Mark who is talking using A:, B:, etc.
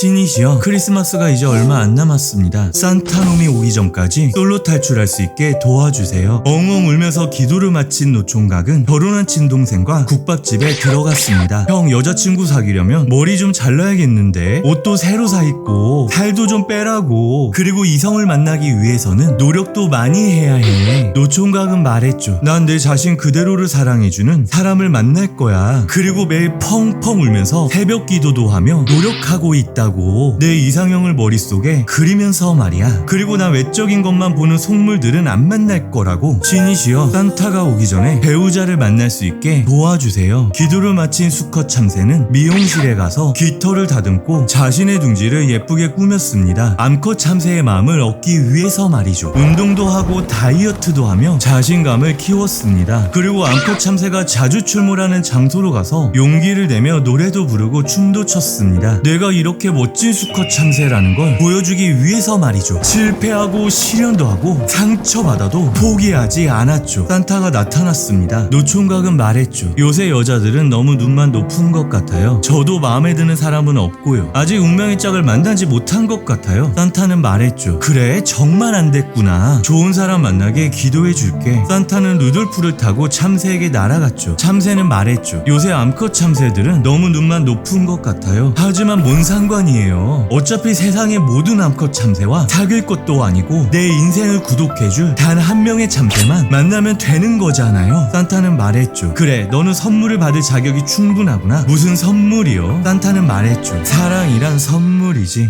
A: 신이시여 크리스마스가 이제 얼마 안 남았습니다. 산타놈이 오기 전까지 솔로 탈출할 수 있게 도와주세요. 엉엉 울면서 기도를 마친 노총각은 결혼한 친동생과 국밥집에 들어갔습니다. 형 여자친구 사귀려면 머리 좀 잘라야겠는데 옷도 새로 사 입고 살도 좀 빼라고 그리고 이성을 만나기 위해서는 노력도 많이 해야 해. 노총각은 말했죠. 난 내 자신 그대로를 사랑해주는 사람을 만날 거야. 그리고 매일 펑펑 울면서 새벽 기도도 하며 노력하고 있다고. 내 이상형을 머릿속에 그리면서 말이야. 그리고 나 외적인 것만 보는 속물들은 안 만날 거라고. 신이시여 산타가 오기 전에 배우자를 만날 수 있게 도와주세요. 기도를 마친 수컷 참새는 미용실에 가서 깃털을 다듬고 자신의 둥지를 예쁘게 꾸몄습니다. 암컷 참새의 마음을 얻기 위해서 말이죠. 운동도 하고 다이어트도 하며 자신감을 키웠습니다. 그리고 암컷 참새가 자주 출몰하는 장소로 가서 용기를 내며 노래도 부르고 춤도 췄습니다. 내가 이렇게 멋진 수컷 참새라는 걸 보여주기 위해서 말이죠. 실패하고 시련도 하고 상처받아도 포기하지 않았죠. 산타가 나타났습니다. 노총각은 말했죠. 요새 여자들은 너무 눈만 높은 것 같아요. 저도 마음에 드는 사람은 없고요. 아직 운명의 짝을 만나지 못한 것 같아요. 산타는 말했죠. 그래 정말 안 됐구나. 좋은 사람 만나게 기도해 줄게. 산타는 루돌프를 타고 참새에게 날아갔죠. 참새는 말했죠. 요새 암컷 참새들은 너무 눈만 높은 것 같아요. 하지만 뭔 상관이 에요. 어차피 세상의 모든 암컷 참새와 사귈 것도 아니고 내 인생을 구독해줄 단 한 명의 참새만 만나면 되는 거잖아요. 산타는 말했죠. 그래, 너는 선물을 받을 자격이 충분하구나. 무슨 선물이요? 산타는 말했죠. 사랑이란 선물이지.